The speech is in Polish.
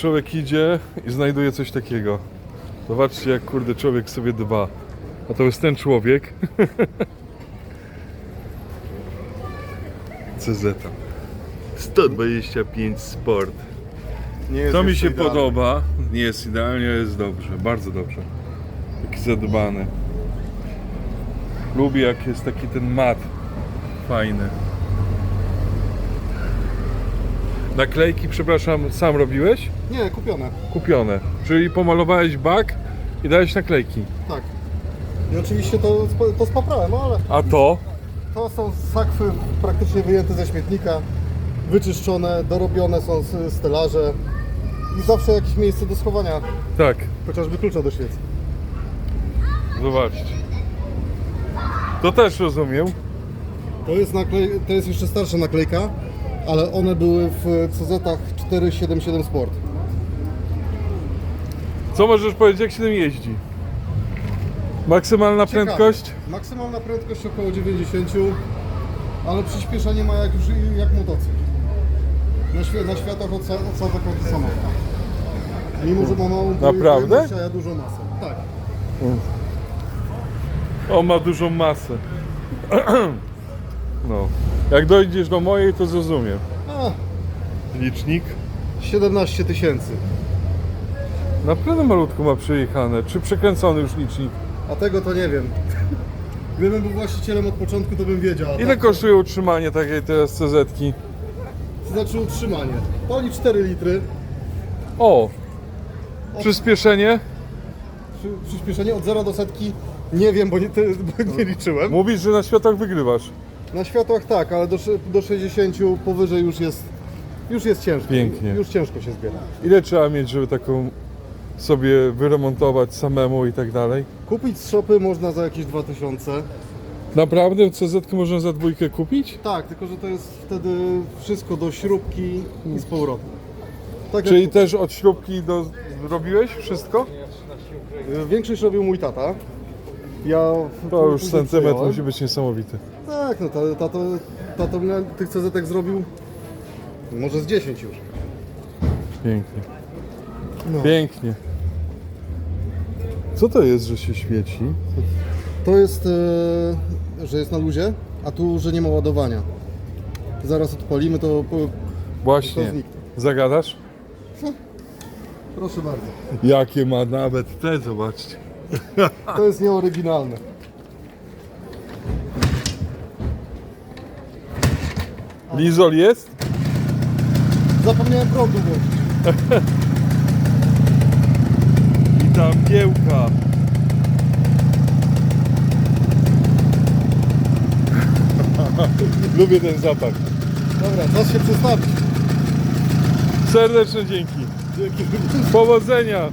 Człowiek idzie i znajduje coś takiego. Zobaczcie, jak kurde człowiek sobie dba. A to jest ten człowiek. CZ. 125 Sport. Nie jest To mi jeszcze się idealny. podoba. Nie jest idealnie, ale jest dobrze. Bardzo dobrze. Taki zadbany. Lubię jak jest taki ten mat. Fajny. Naklejki, przepraszam, sam robiłeś? Nie, kupione. Kupione. Czyli pomalowałeś bak i dałeś naklejki. Tak. I oczywiście to, to spaprałem, ale A to? to są sakwy praktycznie wyjęte ze śmietnika, wyczyszczone, dorobione są stelaże i zawsze jakieś miejsce do schowania, Tak, chociażby klucza do świec. zobaczcie. To też rozumiem. To jest, naklej, to jest jeszcze starsza naklejka, ale one były w CZ-ach 477 Sport. Co możesz powiedzieć, jak się tym jeździ? Maksymalna Ciekawe. prędkość? Maksymalna prędkość około 90, ale przyspieszenie ma jak, już, jak motocykl. Na, świe, na światach odsa- odsadzę to samo. Mimo, że ma małą Naprawdę? a ja dużą masę. Tak. On ma dużą masę. No. Jak dojdziesz do mojej, to zrozumiem. A, Licznik. 17 tysięcy. Naprawdę malutko ma przejechane. Czy przekręcony już licznik? A tego to nie wiem. Gdybym był właścicielem od początku, to bym wiedział. a Ile tak, kosztuje utrzymanie takiej teraz CZ-ki? To znaczy utrzymanie. Pali 4 litry. O! Przyspieszenie? Przy, przyspieszenie od 0 do setki nie wiem, bo nie, bo nie liczyłem. Mówisz, że na światach wygrywasz. Na światłach tak, ale do, do 60 powyżej już jest już jest ciężko. Pięknie. Już ciężko się zbiera. Ile trzeba mieć, żeby taką sobie wyremontować samemu i tak dalej? Kupić z shopy można za jakieś 2000. Naprawdę CZ można za dwójkę kupić? Tak, tylko że to jest wtedy wszystko do śrubki i z powrotem. Tak Czyli jak, też od śrubki do... robiłeś wszystko? Większość robił mój tata. Ja To już centymetr musi być niesamowity. Tak, no tato, tato, tato mnie tych CZ zrobił może z 10 już. Pięknie. No. Pięknie. Co to jest, że się świeci? To jest, e, że jest na luzie, a tu, że nie ma ładowania. Zaraz odpalimy, to po, Właśnie. To zniknie. Zagadasz? proszę bardzo. Jakie ma nawet te, zobaczcie. To jest nieoryginalne. Lizol jest? Zapomniałem prądu włączyć. I tam giełka. Lubię ten zapach. Dobra, czas się przestawić. Serdeczne dzięki. Dzięki. Powodzenia.